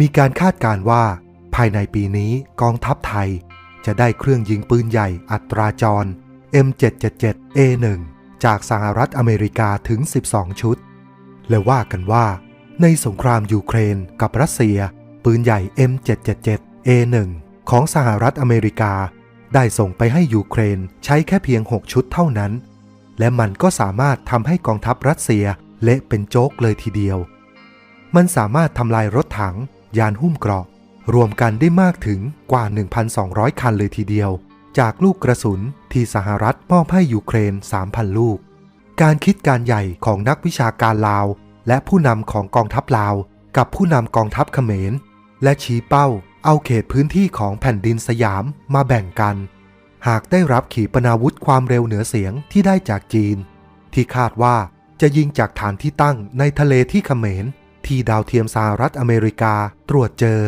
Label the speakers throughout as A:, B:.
A: มีการคาดการ์ว่า ภายในปีนี้กองทัพไทย จะได้เครื่องยิงปืนใหญ่อัตราจร M777A1 จากสหรัฐอเมริกาถึง 12 ชุด และว่ากันว่า ในสงครามยูเครนกับรัสเซีย ปืนใหญ่ M777A1 ของสหรัฐอเมริกา ได้ส่งไปให้ยูเครนใช้แค่เพียง 6 ชุดเท่านั้น และมันก็สามารถทำให้กองทัพรัสเซียเละเป็นโจ๊กเลยทีเดียว มันสามารถทำลายรถถัง ยานหุ้มเกราะ รวมกันได้มากถึงกว่า 1,200 คันเลยทีเดียว จากลูกกระสุนที่สหรัฐมอบให้ยูเครน 3,000 ลูก การคิดการใหญ่ของนักวิชาการลาว และผู้นำของกองทัพลาว กับผู้นำกองทัพเขมร และชี้เป้าเอาเขตพื้นที่ของแผ่นดินสยามมาแบ่งกัน หากได้รับขีปนาวุธความเร็วเหนือเสียงที่ได้จากจีน ที่คาดว่าจะยิงจากฐานที่ตั้งในทะเลที่เขมร ที่ดาวเทียมสหรัฐอเมริกาตรวจเจอ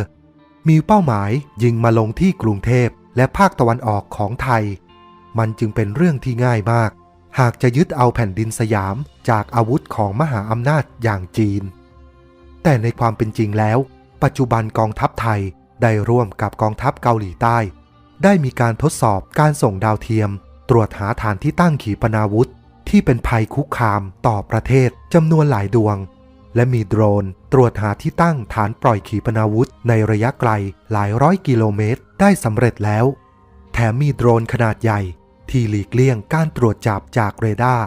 A: มีเป้าหมายยิงมาลงที่กรุงเทพและภาคตะวันออกของไทย มันจึงเป็นเรื่องที่ง่ายมาก หากจะยึดเอาแผ่นดินสยามจากอาวุธของมหาอำนาจอย่างจีน แต่ในความเป็นจริงแล้ว ปัจจุบันกองทัพไทยได้ร่วมกับกองทัพเกาหลีใต้ ได้มีการทดสอบการส่งดาวเทียม ตรวจหาฐานที่ตั้งขีปนาวุธ ที่เป็นภัยคุกคามต่อประเทศจำนวนหลายดวง และมีโดรน ตรวจหาที่ตั้งฐานปล่อยขีปนาวุธ ในระยะไกลหลายร้อยกิโลเมตร ได้สำเร็จแล้ว แถมมีโดรนขนาดใหญ่ ที่หลีกเลี่ยงการตรวจจับจากเรดาร์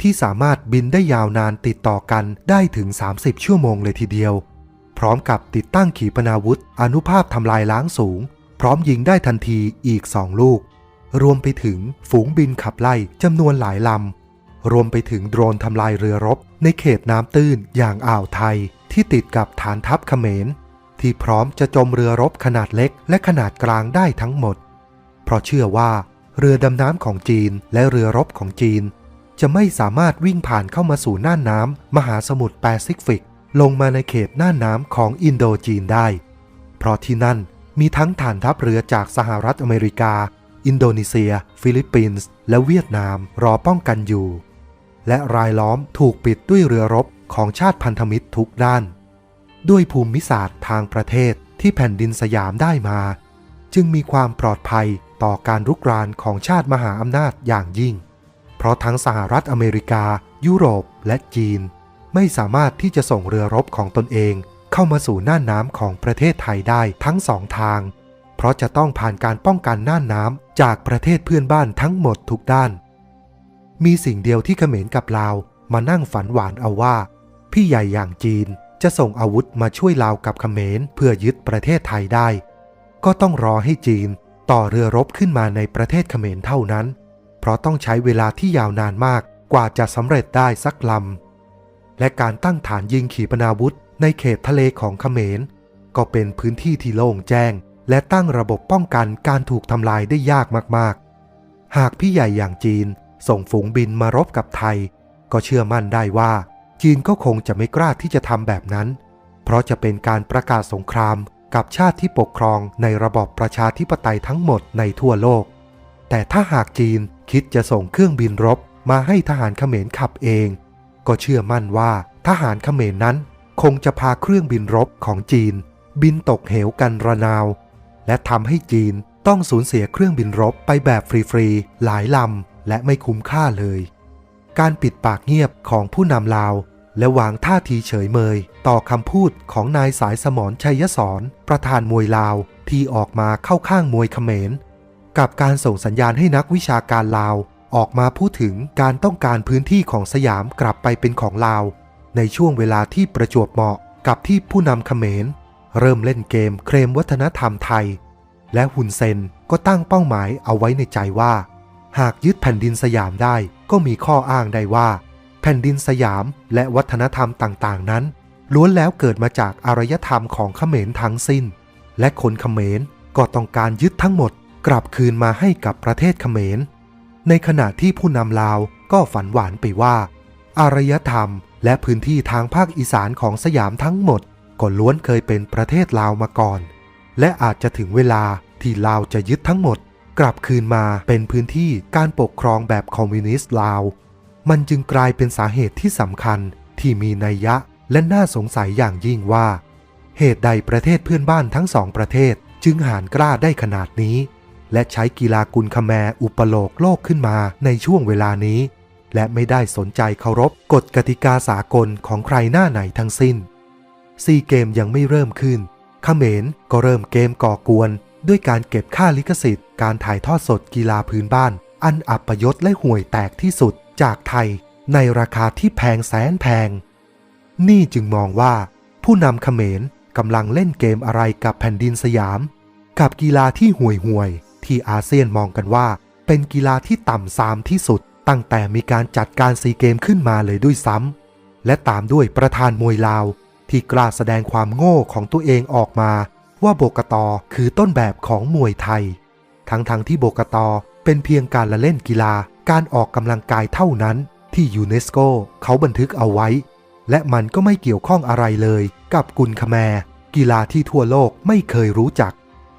A: ที่สามารถบินได้ยาวนานติดต่อกันได้ถึง 30 ชั่วโมงเลยทีเดียว พร้อมกับติดตั้งขีปนาวุธ อนุภาพทำลายล้างสูง พร้อมยิงได้ทันทีอีกสองลูก รวมไปถึงฝูงบินขับไล่จำนวนหลายลำ รวมไปถึงโดรนทำลายเรือรบ ในเขตน้ำตื้นอย่างอ่าวไทย ที่ติดกับฐานทัพเขมร ที่พร้อมจะจมเรือรบขนาดเล็กและขนาดกลางได้ทั้งหมด เพราะเชื่อว่า เรือดำน้ำของจีนและเรือรบของจีน จะไม่สามารถวิ่งผ่านเข้ามาสู่น่านน้ำมหาสมุทรแปซิฟิก ลงมาในเขตน่านน้ำของอินโดจีนได้ เพราะที่นั่นมีทั้งฐานทัพเรือจากสหรัฐอเมริกา อินโดนีเซีย ฟิลิปปินส์ และเวียดนามรอป้องกันอยู่ และรายล้อมถูกปิดด้วยเรือรบของชาติพันธมิตรทุกด้าน ด้วยภูมิศาสตร์ทางประเทศที่แผ่นดินสยามได้มา จึงมีความปลอดภัยต่อการรุกรานของชาติมหาอำนาจอย่างยิ่ง เพราะทั้งสหรัฐอเมริกา ยุโรปและจีน ไม่สามารถที่จะส่งเรือรบของตนเองเข้ามาสู่น่านน้ำของประเทศไทยได้ทั้งสองทาง เพราะจะต้องผ่านการป้องกันน่านน้ำจากประเทศเพื่อนบ้านทั้งหมดทุกด้าน มีสิ่งเดียวที่เขมรกับลาวมานั่งฝันหวานเอาว่า พี่ใหญ่อย่างจีนจะส่งอาวุธมาช่วยลาวกับเขมรเพื่อยึดประเทศไทยได้ ก็ต้องรอให้จีนต่อเรือรบขึ้นมาในประเทศเขมรเท่านั้น เพราะต้องใช้เวลาที่ยาวนานมากกว่าจะสำเร็จได้สักลำ และการตั้งฐานยิงขีปนาวุธในเขตทะเลของเขมร ก็เป็นพื้นที่ที่โล่งแจ้ง และตั้งระบบป้องกันการถูกทำลายได้ยากมากๆ หากพี่ใหญ่อย่างจีน ส่งฝูงบินมารบกับไทย ก็เชื่อมั่นได้ว่า จีนก็คงจะไม่กล้าที่จะทำแบบนั้น เพราะจะเป็นการประกาศสงครามกับชาติที่ปกครองในระบอบประชาธิปไตยทั้งหมดในทั่วโลก แต่ถ้าหากจีนคิดจะส่งเครื่องบินรบมาให้ทหารเขมรขับเอง ก็เชื่อมั่นว่าทหารเขมรนั้น คงจะพาเครื่องบินรบของจีน บินตกเหวกันระนาว และทำให้จีนต้องสูญเสียเครื่องบินรบไปแบบฟรีๆหลายลำ และไม่คุ้มค่าเลย การปิดปากเงียบของผู้นำลาว และวางท่าทีเฉยเมย ต่อคำพูดของนายสายสมรชัยสอนประธานมวยลาวที่ออกมาเข้าข้างมวยเขมร กับการส่งสัญญาณให้นักวิชาการลาวออกมาพูดถึงการต้องการพื้นที่ของสยามกลับไปเป็นของลาว ในช่วงเวลาที่ประจวบเหมาะกับที่ผู้นำเขมร เริ่มเล่นเกมเคลมวัฒนธรรมไทย และฮุนเซนก็ตั้งเป้าหมายเอาไว้ในใจว่า หากยึดแผ่นดินสยามได้ก็มีข้ออ้างได้ว่า แผ่นดินสยามและวัฒนธรรมต่างๆ นั้น ล้วนแล้วเกิดมาจากอารยธรรมของเขมรทั้งสิ้น และคนเขมรก็ต้องการยึดทั้งหมดกลับคืนมาให้กับประเทศเขมร ในขณะที่ผู้นำลาวก็ฝันหวานไปว่า อารยธรรมและพื้นที่ทางภาคอีสานของสยามทั้งหมดก็ล้วนเคยเป็นประเทศลาวมาก่อน และอาจจะถึงเวลาที่ลาวจะยึดทั้งหมด กลับคืนมาเป็นพื้นที่การปกครองแบบคอมมิวนิสต์ลาว มันจึงกลายเป็นสาเหตุที่สำคัญที่มีนัยยะและน่าสงสัยอย่างยิ่งว่า เหตุใดประเทศเพื่อนบ้านทั้งสองประเทศจึงหานกล้าได้ขนาดนี้ และใช้กีฬากุลคแมอุปโลกโลกขึ้นมาในช่วงเวลานี้ และไม่ได้สนใจเคารพกฎกติกาสากลของใครหน้าไหนทั้งสิ้นซีเกมยังไม่เริ่มขึ้นเขมรก็เริ่มเกมก่อกวน ด้วยการเก็บค่าลิขสิทธิ์ การถ่ายทอดสดกีฬาพื้นบ้าน อันอัปยศและห่วยแตกที่สุดจากไทย ในราคาที่แพงแสนแพง นี่จึงมองว่า ผู้นำเขมรกำลังเล่นเกมอะไรกับแผ่นดินสยาม กับกีฬาที่ห่วยห่วยๆที่อาเซียนมองกันว่า เป็นกีฬาที่ต่ำซามที่สุด ตั้งแต่มีการจัดการซีเกมขึ้นมาเลยด้วยซ้ำและตามด้วยประธานมวยลาว ที่กล้าแสดงความโง่ของตัวเองออกมา ว่าโบกตอคือต้นแบบของมวยไทย ทั้งๆทที่โบกตอเป็นเพียงการละเล่นกีฬาการออกกำลังกายเท่านั้น ที่ยูเนสโกเขาบันทึกเอาไว้ และมันก็ไม่เกี่ยวข้องอะไรเลย กับกุนคแมกีฬาที่ทั่วโลกไม่เคยรู้จัก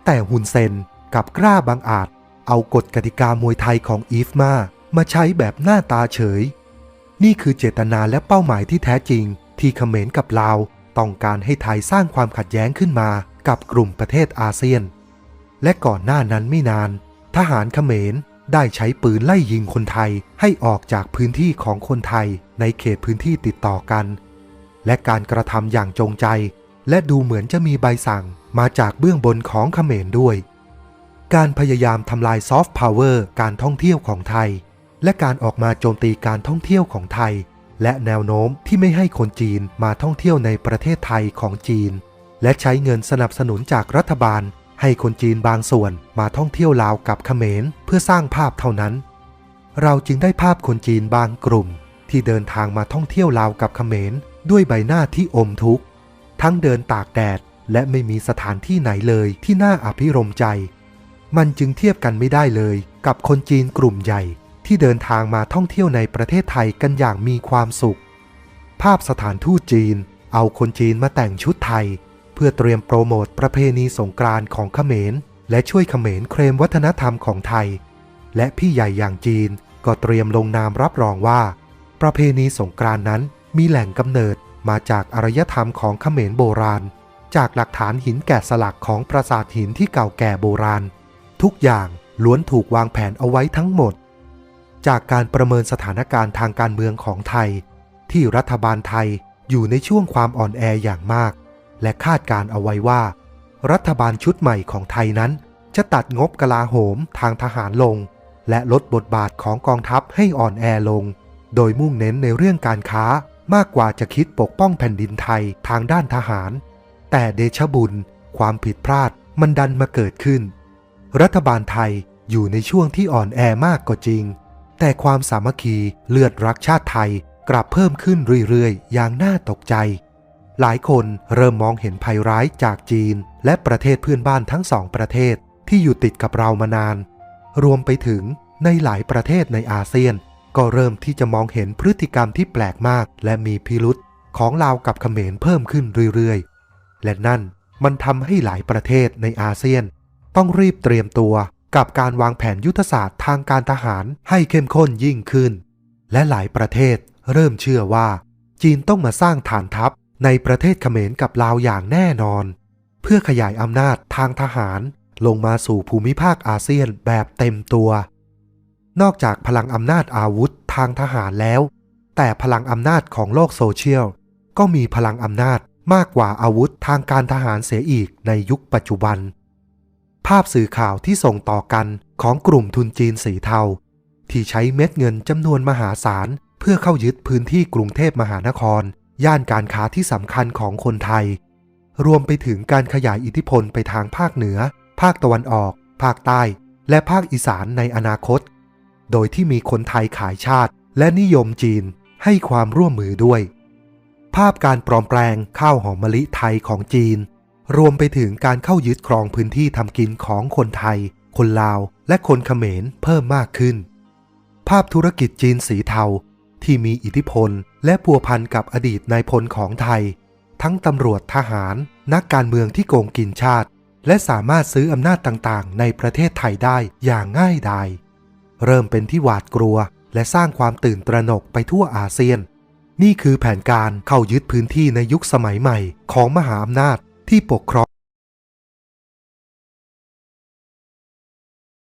A: แต่ฮุนเซนกับกล้าบางอาจ เอากฎกติกามวยไทยของอีฟมามาใช้แบบหน้าตาเฉย นี่คือเจตนาและเป้าหมายที่แท้จริง ที่เขมรกับลาวต้องการให้ไทยสร้างความขัดแย้งขึ้นมา กับกลุ่มประเทศอาเซียน และก่อนหน้านั้นไม่นาน ทหารเขมรได้ใช้ปืนไล่ยิงคนไทยให้ออกจากพื้นที่ของคนไทยในเขตพื้นที่ติดต่อกัน และการกระทำอย่างจงใจ และดูเหมือนจะมีใบสั่งมาจากเบื้องบนของเขมรด้วย การพยายามทำลายซอฟต์พาวเวอร์การท่องเที่ยวของไทย และการออกมาโจมตีการท่องเที่ยวของไทย และแนวโน้มที่ไม่ให้คนจีนมาท่องเที่ยวในประเทศไทยของจีน และใช้เงินสนับสนุนจากรัฐบาล ให้คนจีนบางส่วนมาท่องเที่ยวลาวกับเขมรเพื่อสร้างภาพเท่านั้น เราจึงได้ภาพคนจีนบางกลุ่ม ที่เดินทางมาท่องเที่ยวลาวกับเขมรด้วยใบหน้าที่อมทุกข์ ทั้งเดินตากแดดและไม่มีสถานที่ไหนเลยที่น่าอภิรมย์ใจ มันจึงเทียบกันไม่ได้เลยกับคนจีนกลุ่มใหญ่ ที่เดินทางมาท่องเที่ยวในประเทศไทยกันอย่างมีความสุข ภาพสถานทูตจีน เอาคนจีนมาแต่งชุดไทย เพื่อเตรียมโปรโมทประเพณีสงกรานต์ของเขมร และช่วยเขมรเคลมวัฒนธรรมของไทย และพี่ใหญ่อย่างจีนก็เตรียมลงนามรับรองว่า ประเพณีสงกรานต์นั้นมีแหล่งกำเนิดมาจากอารยธรรมของเขมรโบราณ จากหลักฐานหินแกะสลักของปราสาทหินที่เก่าแก่โบราณ ทุกอย่างล้วนถูกวางแผนเอาไว้ทั้งหมด จากการประเมินสถานการณ์ทางการเมืองของไทย ที่รัฐบาลไทยอยู่ในช่วงความอ่อนแออย่างมาก และคาดการเอาไว้ว่า รัฐบาลชุดใหม่ของไทยนั้น จะตัดงบกลาโหมทางทหารลง และลดบทบาทของกองทัพให้อ่อนแอลง โดยมุ่งเน้นในเรื่องการค้ามากกว่าจะคิดปกป้องแผ่นดินไทยทางด้านทหาร แต่เดชบุญ ความผิดพลาดมันดันมาเกิดขึ้น รัฐบาลไทยอยู่ในช่วงที่อ่อนแอมากก็จริง แต่ความสามัคคีเลือดรักชาติไทยกลับเพิ่มขึ้นเรื่อยๆ อย่างน่าตกใจ หลายคนเริ่มมองเห็นภัยร้ายจากจีน และประเทศเพื่อนบ้านทั้งสองประเทศที่อยู่ติดกับเรามานาน รวมไปถึงในหลายประเทศในอาเซียน ก็เริ่มที่จะมองเห็นพฤติกรรมที่แปลกมาก และมีพิรุษของลาวกับเขมรเพิ่มขึ้นเรื่อยๆ และนั่นมันทำให้หลายประเทศในอาเซียน ต้องรีบเตรียมตัวกับการวางแผนยุทธศาสตร์ทางการทหารให้เข้มข้นยิ่งขึ้น และหลายประเทศเริ่มเชื่อว่า จีนต้องมาสร้างฐานทัพ ในประเทศเขมรกับลาวอย่างแน่นอน เพื่อขยายอำนาจทางทหารลงมาสู่ภูมิภาคอาเซียนแบบเต็มตัว นอกจากพลังอำนาจอาวุธทางทหารแล้ว แต่พลังอำนาจของโลกโซเชียล ก็มีพลังอำนาจมากกว่าอาวุธทางการทหารเสียอีกในยุคปัจจุบัน ภาพสื่อข่าวที่ส่งต่อกันของกลุ่มทุนจีนสีเทา ที่ใช้เม็ดเงินจำนวนมหาศาล เพื่อเข้ายึดพื้นที่กรุงเทพมหานคร ย่านการค้าที่สำคัญของคนไทย รวมไปถึงการขยายอิทธิพลไปทางภาคเหนือ ภาคตะวันออก ภาคใต้ และภาคอีสานในอนาคต โดยที่มีคนไทยขายชาติ และนิยมจีนให้ความร่วมมือด้วย ภาพการปลอมแปลงข้าวหอมมะลิไทยของจีน รวมไปถึงการเข้ายึดครองพื้นที่ทำกินของคนไทย คนลาว และคนเขมรเพิ่มมากขึ้น ภาพธุรกิจจีนสีเทา ที่มีอิทธิพล และพัวพันกับอดีตนายพลของไทย ทั้งตำรวจทหาร นักการเมืองที่โกงกินชาติ และสามารถซื้ออำนาจต่างๆ ในประเทศไทยได้อย่างง่ายดายเริ่มเป็นที่หวาดกลัว และสร้างความตื่นตระหนกไปทั่วอาเซียน นี่คือแผนการเข้ายึดพื้นที่ในยุคสมัยใหม่ของมหาอำนาจที่ปกครอง